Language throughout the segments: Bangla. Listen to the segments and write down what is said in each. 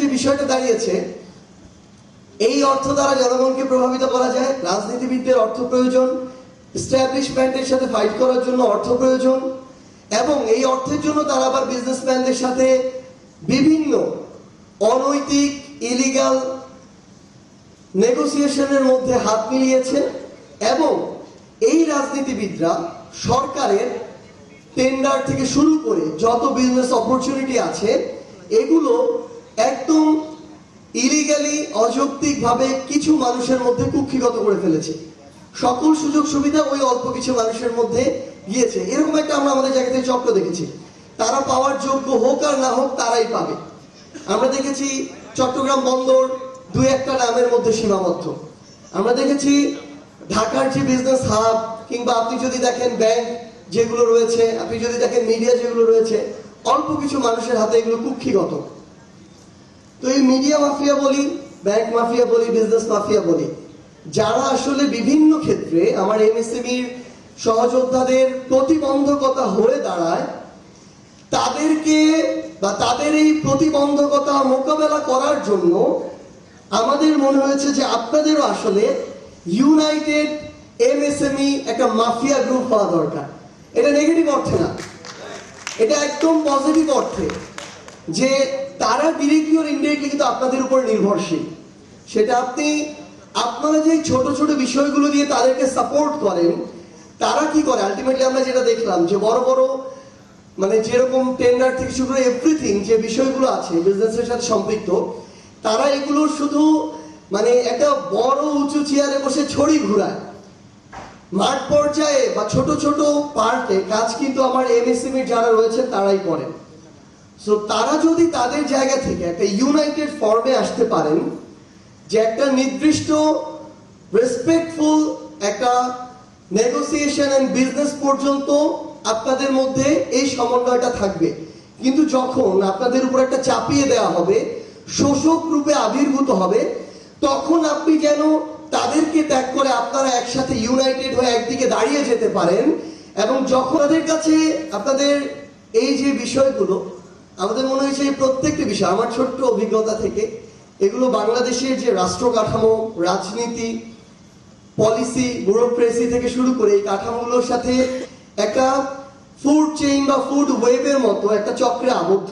যে বিষয়টা দাঁড়িয়েছে, এই অর্থ দ্বারা জনগণকে প্রভাবিত করা যায়, রাজনীতিবিদদের অর্থ প্রয়োজন স্ট্যাবলিশমেন্টের সাথে ফাইট করার জন্য অর্থ প্রয়োজন, এবং এই অর্থের জন্য তারা আবার বিজনেসম্যানদের সাথে বিভিন্ন অনৈতিক ইলিগাল নেগোসিয়েশনের মধ্যে হাত মিলিয়েছে, এবং এই রাজনীতিবিদরা সরকারের টেন্ডার থেকে শুরু করে যত বিজনেস অপরচুনিটি আছে এগুলো একদম ইলিগালি অযৌক্তিকভাবে কিছু মানুষের মধ্যে কুক্ষিগত করে ফেলেছে। সকল সুযোগ সুবিধা ওই অল্প কিছু মানুষের মধ্যে গিয়েছে। এরকম একটা আমরা আমাদের জায়গা থেকে চক্র দেখেছি। তারা পাওয়ার যোগ্য হোক আর না হোক, তারাই পাবে। আমরা দেখেছি চট্টগ্রাম বন্দর দু একটা নামের মধ্যে সীমাবদ্ধ। আমরা দেখেছি ঢাকার যে বিজনেস হাব কিংবা আপনি যদি দেখেন ব্যাংক যেগুলো রয়েছে, আপনি যদি দেখেন মিডিয়া যেগুলো রয়েছে অল্প কিছু মানুষের হাতে এগুলো কুক্ষিগত। তো এই মিডিয়া মাফিয়া বলি, ব্যাংক মাফিয়া বলি, বিজনেস মাফিয়া বলি, যারা আসলে বিভিন্ন ক্ষেত্রে আমার এমএসএমইর সহযোদ্ধাদের প্রতিবন্ধকতা হয়ে দাঁড়ায়, তাদেরকে বা তাদের এই প্রতিবন্ধকতা মোকাবেলা করার জন্য আমাদের মনে হয়েছে যে আপনাদেরও আসলে ইউনাইটেড এমএসএমই একটা মাফিয়া গ্রুপ হওয়া দরকার। এটা নেগেটিভ অর্থে না। এটা একদম পজিটিভ অর্থে যে তারা ডিরেক্টলি ওর ইনডিরেক্টলি কিন্তু আপনাদের উপর নির্ভরশীল। সেটা আপনি, আপনারা যে ছোট ছোট বিষয়গুলো দিয়ে তাদেরকে সাপোর্ট করেন, তারা কি করে? আলটিমেটলি আমরা যেটা দেখলাম যে বড় বড় মানে যেরকম টেন্ডার থেকে শুরু করে এভরিথিং যে বিষয়গুলো আছে বিজনেসের সাথে সম্পৃক্ত, তারা এগুলো শুধু মানে একটা বড় উঁচু চেয়ারে বসে ছড়ি ঘুরায়। মাঠ পর্যায়ে বা ছোট ছোট পার্টে কাজ কিন্তু আমার এমএসএমই যারা রয়েছে তারাই করেন। সো তারা যদি তাদের জায়গা থেকে একটা ইউনাইটেড ফর্মে আসতে পারেন, যে একটা নির্দিষ্ট রেসপেক্টফুল একটা নেগোসিয়েশন অ্যান্ড বিজনেস পর্যন্ত আপনাদের মধ্যে এই সমন্বয়টা থাকবে। কিন্তু যখন আপনাদের উপর একটা চাপিয়ে দেওয়া হবে, শোষক রূপে আবির্ভূত হবে, তখন আপনি যেন তাদেরকে ত্যাগ করে আপনারা একসাথে ইউনাইটেড হয়ে একদিকে দাঁড়িয়ে যেতে পারেন এবং যখন তাদের কাছে আপনাদের এই যে বিষয়গুলো, আমাদের মনে হয়েছে প্রত্যেকটি বিষয়, আমার ছোট্ট অভিজ্ঞতা থেকে, এগুলো বাংলাদেশের যে রাষ্ট্র কাঠামো রাজনীতি পলিসি ব্যুরোক্রেসি থেকে শুরু করে এই কাঠামোগুলোর সাথে একটা ফুড চেইন বা ফুড ওয়েবের মতো একটা চক্রে আবদ্ধ।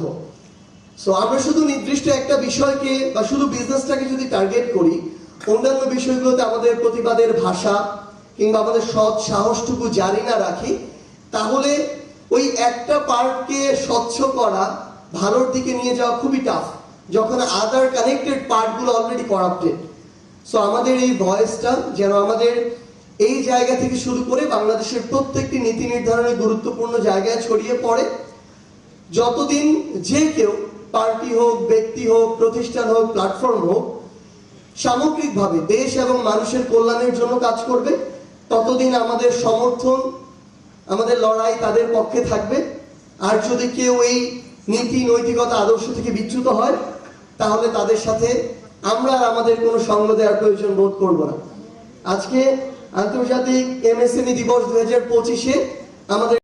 সো আমরা শুধু নির্দিষ্ট একটা বিষয়কে বা শুধু বিজনেসটাকে যদি টার্গেট করি অন্যান্য বিষয়গুলোতে আমাদের প্রতিবাদের ভাষা কিংবা আমাদের সৎ সাহসটুকু জারি না রাখি, তাহলে ওই একটা পার্টকে স্বচ্ছ করা ভালোর দিকে নিয়ে যাওয়া খুবই টাফ যখন আদার কানেক্টেড পার্টগুলো অলরেডি করাপ্টেড সো আমাদের এই ভয়েসটা যেন আমাদের এই জায়গা থেকে শুরু করে বাংলাদেশের প্রত্যেকটি নীতি নির্ধারণের গুরুত্বপূর্ণ জায়গায় ছড়িয়ে পড়ে। যতদিন যে কেউ পার্টি হোক, ব্যক্তি হোক, প্রতিষ্ঠান হোক প্ল্যাটফর্ম হোক সামগ্রিকভাবে দেশ এবং মানুষের কল্যাণের জন্য কাজ করবে। ততদিন আমাদের সমর্থন, আমাদের লড়াই তাদের পক্ষে থাকবে। আর যদি কেউ এই নীতি, নৈতিকতা, আদর্শ থেকে বিচ্যুত হয়, তাহলে তাদের সাথে আমরা আমাদের কোনো সঙ্গ দেওয়ার প্রয়োজন বোধ করব না। আজকে আন্তর্জাতিক এমএসএমই দিবস দু হাজার পঁচিশে আমাদের